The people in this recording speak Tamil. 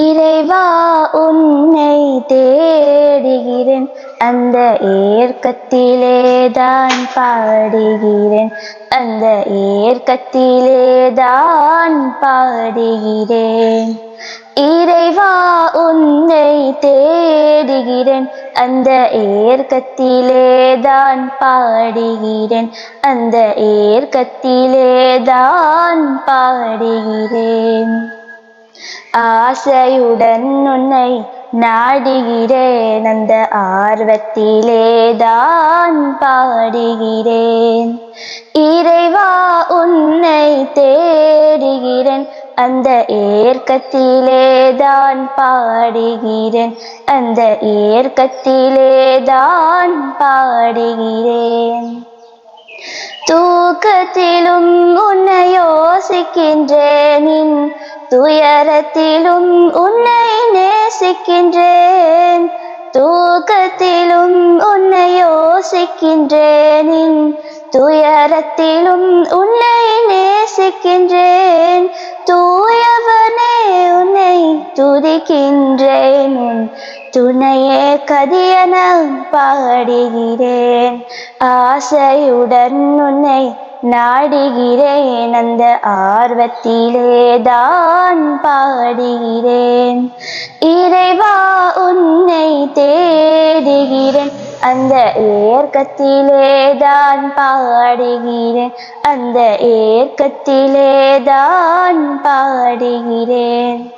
இறைவா உன்னை தேடுகிறேன். அந்த ஏற்கத்திலே தான் பாடுகிறேன். அந்த ஏற்கத்திலே தான் பாடுகிறேன். இறைவா உன்னை தேடுகிறேன். அந்த ஏற்கத்திலே தான் பாடுகிறேன். அந்த ஏற்கத்திலே தான் பாடுகிறேன். ஆசையுடன் உன்னை நாடுகிறேன். அந்த ஆர்வத்திலே தான் பாடுகிறேன். இறைவா உன்னை தேடுகிறேன். அந்த ஏற்கத்திலே தான் பாடுகிறேன். அந்த ஏற்கத்திலே தான் பாடுகிறேன். தூக்கத்திலும் உன்னை யோசிக்கின்றேன். துயரத்திலும் உன்னை நேசிக்கின்றேன். தூக்கத்திலும் உன்னை யோசிக்கின்றேன் துயரத்திலும் உன்னை நேசிக்கின்றேன். தூயவனே உன்னை துதிக்கின்றேன் துணையே கதியன பாடுகிறேன். ஆசையுடன் உன்னை நாடுகிறேன் அந்த ஆர்வத்திலே தான் பாடுகிறேன். இறைவா உன்னை தேடுகிறேன். அந்த ஏற்கத்திலே தான் பாடுகிறேன். அந்த ஏற்கத்திலே தான் பாடுகிறேன்.